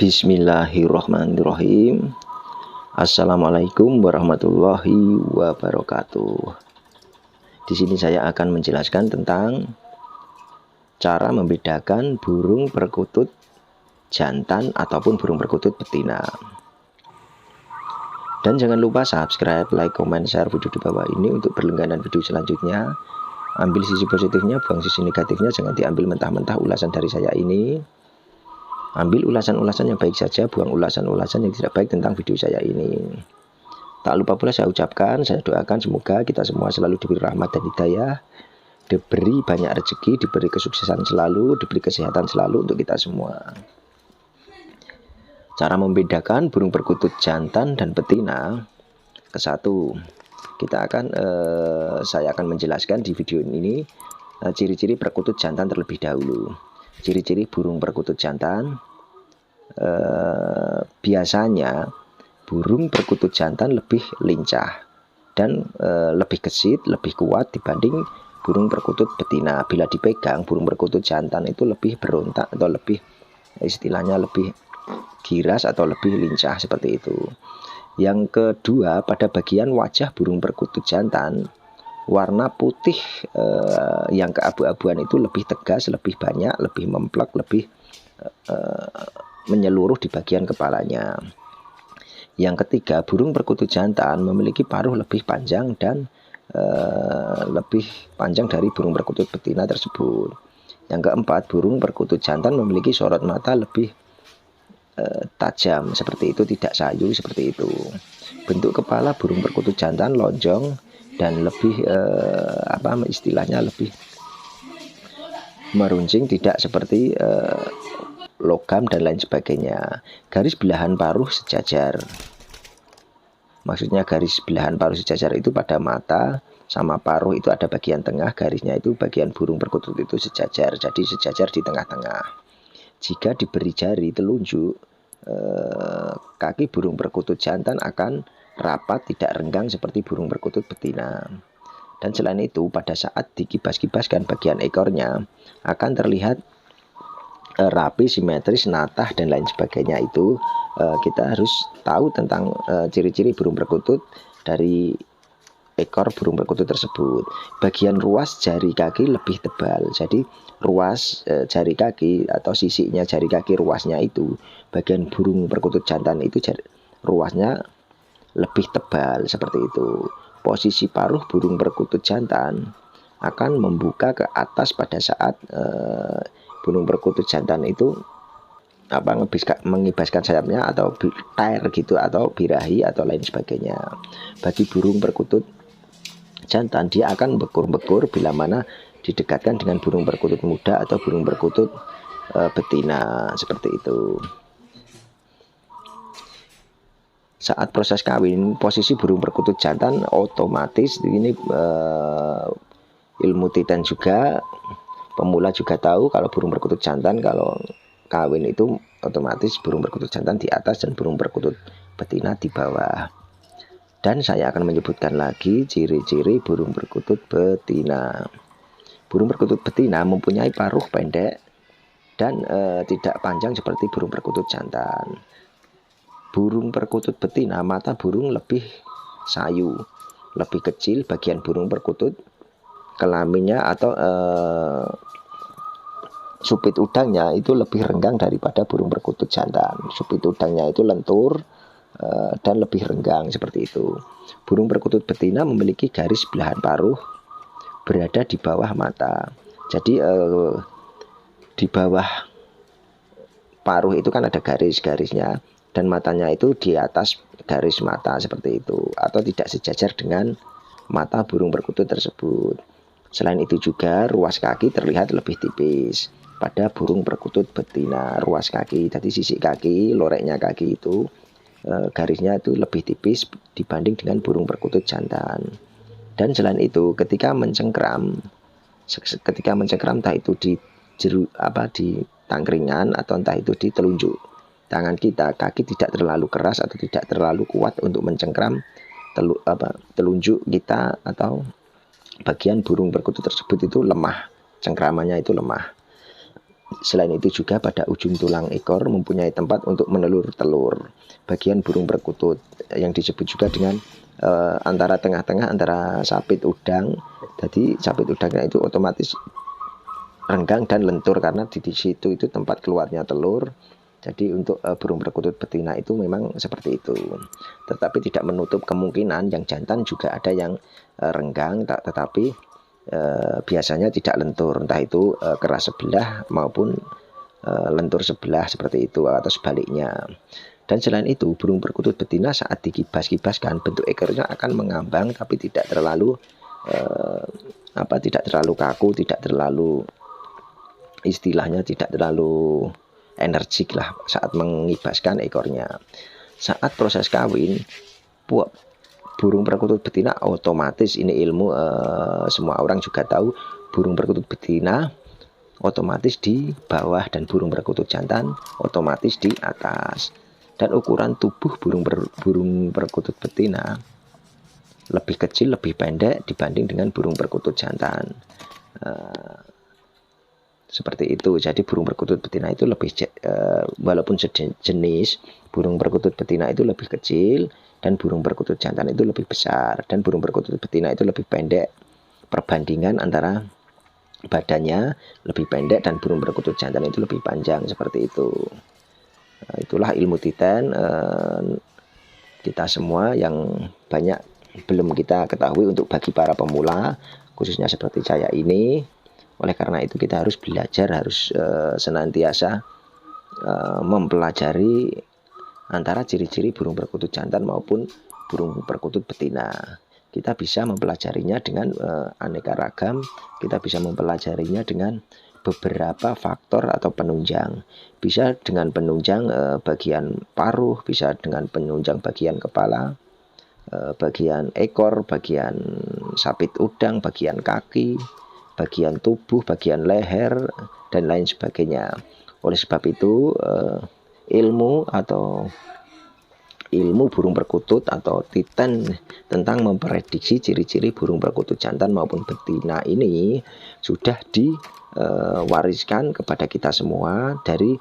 Bismillahirrahmanirrahim. Assalamualaikum warahmatullahi wabarakatuh. Di sini saya akan menjelaskan tentang cara membedakan burung perkutut jantan ataupun burung perkutut betina. Dan jangan lupa subscribe, like, comment, share video di bawah ini untuk berlangganan video selanjutnya. Ambil sisi positifnya, buang sisi negatifnya, jangan diambil mentah-mentah ulasan dari saya ini. Ambil ulasan-ulasan yang baik saja, buang ulasan-ulasan yang tidak baik tentang video saya ini. Tak lupa pula saya ucapkan, saya doakan semoga kita semua selalu diberi rahmat dan hidayah, diberi banyak rezeki, diberi kesuksesan selalu, diberi kesehatan selalu untuk kita semua. Cara membedakan burung perkutut jantan dan betina. Ke satu, kita akan eh, saya akan menjelaskan di video ini eh, ciri-ciri perkutut jantan terlebih dahulu. Ciri-ciri burung perkutut jantan eh, biasanya burung perkutut jantan lebih lincah dan eh, lebih gesit, lebih kuat dibanding burung perkutut betina. Bila dipegang, burung perkutut jantan itu lebih berontak atau lebih istilahnya lebih giras atau lebih lincah seperti itu. Yang kedua, pada bagian wajah burung perkutut jantan warna putih eh, yang keabu-abuan itu lebih tegas, lebih banyak, lebih memplek, lebih eh, menyeluruh di bagian kepalanya. Yang ketiga, burung perkutut jantan memiliki paruh lebih panjang dan eh, lebih panjang dari burung perkutut betina tersebut. Yang keempat, burung perkutut jantan memiliki sorot mata lebih eh, tajam seperti itu, tidak sayu seperti itu. Bentuk kepala burung perkutut jantan lonjong dan lebih eh, apa istilahnya lebih meruncing tidak seperti eh, logam dan lain sebagainya. Garis belahan paruh sejajar. Maksudnya garis belahan paruh sejajar itu pada mata sama paruh itu ada bagian tengah, garisnya itu bagian burung perkutut itu sejajar. Jadi sejajar di tengah-tengah. Jika diberi jari telunjuk, eh, kaki burung perkutut jantan akan rapat, tidak renggang seperti burung perkutut betina. Dan selain itu, pada saat dikibas-kibaskan bagian ekornya akan terlihat e, rapi, simetris, natah dan lain sebagainya itu e, kita harus tahu tentang e, ciri-ciri burung perkutut dari ekor burung perkutut tersebut. Bagian ruas jari kaki lebih tebal. Jadi ruas jari kaki atau sisiknya jari kaki ruasnya itu bagian burung perkutut jantan itu ruasnya lebih tebal seperti itu. Posisi paruh burung perkutut jantan akan membuka ke atas pada saat eh, burung perkutut jantan itu apa mengibaskan sayapnya atau tair gitu atau birahi atau lain sebagainya. Bagi burung perkutut jantan dia akan bekur-bekur bila mana didekatkan dengan burung perkutut muda atau burung perkutut e, betina seperti itu saat proses kawin posisi burung perkutut jantan otomatis ini uh, ilmu titan juga pemula juga tahu kalau burung perkutut jantan kalau kawin itu otomatis burung perkutut jantan di atas dan burung perkutut betina di bawah. Dan saya akan menyebutkan lagi ciri-ciri burung perkutut betina. Burung perkutut betina mempunyai paruh pendek dan e, tidak panjang seperti burung perkutut jantan burung perkutut betina mata burung lebih sayu. Lebih kecil bagian burung perkutut kelaminnya atau eh, supit udangnya itu lebih renggang daripada burung perkutut jantan. Supit udangnya itu lentur eh, dan lebih renggang seperti itu. Burung perkutut betina memiliki garis belahan paruh berada di bawah mata. Jadi eh, di bawah paruh itu kan ada garis-garisnya dan matanya itu di atas garis mata seperti itu atau tidak sejajar dengan mata burung perkutut tersebut. Selain itu juga ruas kaki terlihat lebih tipis pada burung perkutut betina. Ruas kaki, jadi sisi kaki, loreknya kaki itu e, garisnya itu lebih tipis dibanding dengan burung perkutut jantan. Dan selain itu ketika mencengkram ketika mencengkram entah itu di jeru apa di tangkringan atau entah itu di telunjuk tangan kita, kaki tidak terlalu keras atau tidak terlalu kuat untuk mencengkram telu, apa, telunjuk kita atau bagian burung perkutut tersebut itu lemah, cengkramannya itu lemah. Selain itu juga pada ujung tulang ekor mempunyai tempat untuk menelur telur. Bagian burung perkutut yang disebut juga dengan uh, antara tengah-tengah antara sapit udang. Jadi sapit udangnya itu otomatis renggang dan lentur karena di situ itu tempat keluarnya telur. Jadi untuk uh, burung perkutut betina itu memang seperti itu. Tetapi tidak menutup kemungkinan yang jantan juga ada yang uh, renggang tak tetapi uh, biasanya tidak lentur entah itu uh, keras sebelah maupun uh, lentur sebelah seperti itu atau sebaliknya. Dan selain itu, burung perkutut betina saat dikibas-kibaskan bentuk ekornya akan mengambang tapi tidak terlalu uh, apa tidak terlalu kaku, tidak terlalu istilahnya tidak terlalu energik lah saat mengibaskan ekornya. Saat proses kawin, burung perkutut betina otomatis ini ilmu eh, semua orang juga tahu burung perkutut betina otomatis di bawah dan burung perkutut jantan otomatis di atas dan ukuran tubuh burung per, burung perkutut betina lebih kecil lebih pendek dibanding dengan burung perkutut jantan uh, seperti itu. Jadi burung perkutut betina itu lebih uh, walaupun sejenis burung perkutut betina itu lebih kecil dan burung perkutut jantan itu lebih besar dan burung perkutut betina itu lebih pendek. Perbandingan antara badannya lebih pendek dan burung perkutut jantan itu lebih panjang. Seperti itu. Nah, itulah ilmu titen uh, kita semua yang banyak belum kita ketahui untuk bagi para pemula khususnya seperti saya ini oleh karena itu kita harus belajar, harus uh, senantiasa uh, mempelajari antara ciri-ciri burung perkutut jantan maupun burung perkutut betina. Kita bisa mempelajarinya dengan uh, aneka ragam, kita bisa mempelajarinya dengan beberapa faktor atau penunjang. Bisa dengan penunjang uh, bagian paruh, bisa dengan penunjang bagian kepala, bagian ekor, bagian sapit udang, bagian kaki, bagian tubuh, bagian leher, dan lain sebagainya. Oleh sebab itu, uh, ilmu atau ilmu burung perkutut atau titen tentang memprediksi ciri-ciri burung perkutut jantan maupun betina ini sudah diwariskan kepada kita semua dari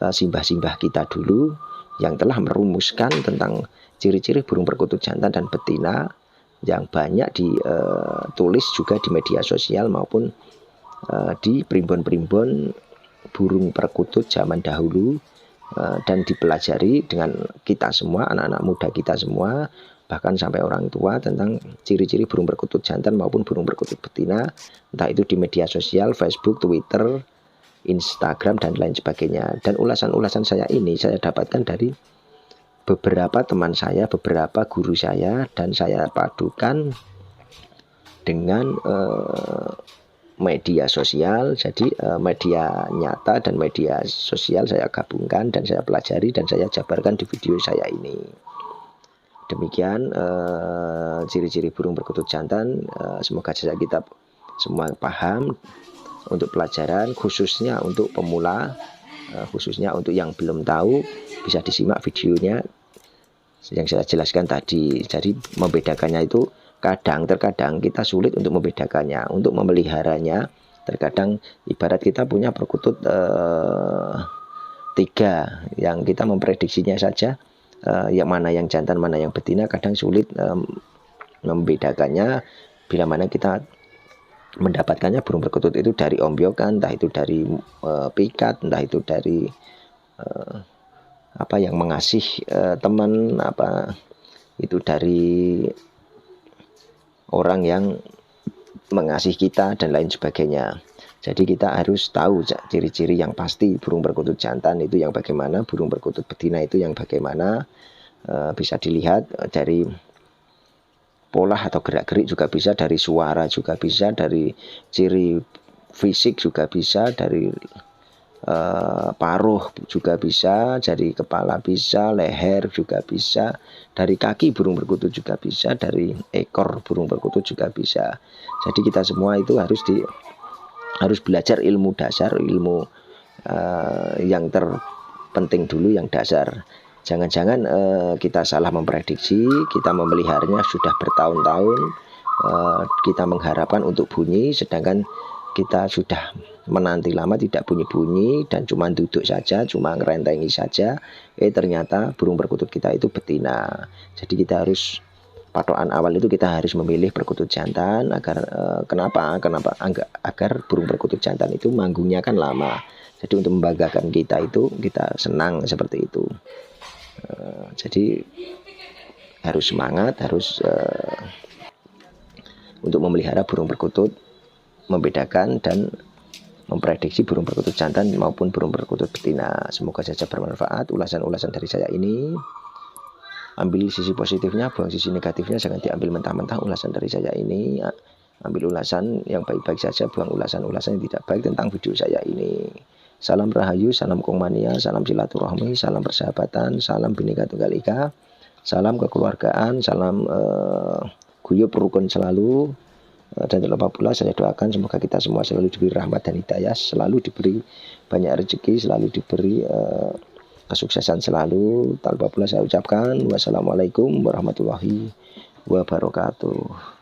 eh, simbah-simbah kita dulu yang telah merumuskan tentang ciri-ciri burung perkutut jantan dan betina yang banyak ditulis juga di media sosial maupun uh, di primbon-primbon burung perkutut zaman dahulu uh, dan dipelajari dengan kita semua anak-anak muda kita semua bahkan sampai orang tua tentang ciri-ciri burung perkutut jantan maupun burung perkutut betina entah itu di media sosial Facebook, Twitter, Instagram dan lain sebagainya. Dan ulasan-ulasan saya ini saya dapatkan dari beberapa teman saya, beberapa guru saya, dan saya padukan dengan uh, media sosial. Jadi uh, media nyata dan media sosial saya gabungkan dan saya pelajari dan saya jabarkan di video saya ini. Demikian eh, ciri-ciri uh, burung perkutut jantan. Uh, semoga saja kita semua paham untuk pelajaran khususnya untuk pemula khususnya untuk yang belum tahu bisa disimak videonya yang saya jelaskan tadi. Jadi membedakannya itu kadang terkadang kita sulit untuk membedakannya, untuk memeliharanya. Terkadang ibarat kita punya perkutut eh, tiga yang kita memprediksinya saja eh, yang mana yang jantan mana yang betina kadang sulit eh, membedakannya bila mana kita mendapatkannya burung perkutut itu dari ombyokan, entah itu dari uh, pikat, entah itu dari uh, apa yang mengasih uh, teman apa itu dari orang yang mengasih kita dan lain sebagainya. Jadi kita harus tahu ciri-ciri yang pasti burung perkutut jantan itu yang bagaimana, burung perkutut betina itu yang bagaimana uh, bisa dilihat dari pola atau gerak-gerik juga bisa, dari suara juga bisa, dari ciri fisik juga bisa, dari uh, paruh juga bisa, dari kepala bisa, leher juga bisa, dari kaki burung perkutut juga bisa, dari ekor burung perkutut juga bisa. Jadi kita semua itu harus di harus belajar ilmu dasar, ilmu uh, yang terpenting dulu yang dasar. Jangan-jangan uh, kita salah memprediksi, kita memeliharanya sudah bertahun-tahun, uh, kita mengharapkan untuk bunyi, sedangkan kita sudah menanti lama tidak bunyi-bunyi dan cuma duduk saja, cuma ngerentengi saja. Eh ternyata burung perkutut kita itu betina. Jadi kita harus patokan awal itu kita harus memilih perkutut jantan agar eh, kenapa? Kenapa agar, agar burung perkutut jantan itu manggungnya kan lama. Jadi untuk membanggakan kita itu kita senang seperti itu. Eh, jadi harus semangat, harus eh, untuk memelihara burung perkutut, membedakan dan memprediksi burung perkutut jantan maupun burung perkutut betina. Semoga saja bermanfaat ulasan-ulasan dari saya ini. Ambil sisi positifnya, buang sisi negatifnya, jangan diambil mentah-mentah ulasan dari saya ini. Ambil ulasan yang baik-baik saja, buang ulasan-ulasan yang tidak baik tentang video saya ini. Salam Rahayu, salam Kongmania, salam silaturahmi, salam persahabatan, salam Bhinneka Tunggal Ika, salam kekeluargaan, salam uh, guyup rukun selalu. Eh, dan terlebih pula saya doakan semoga kita semua selalu diberi rahmat dan hidayah selalu diberi banyak rezeki selalu diberi uh, kesuksesan selalu. Tanpa pula saya ucapkan wassalamualaikum warahmatullahi wabarakatuh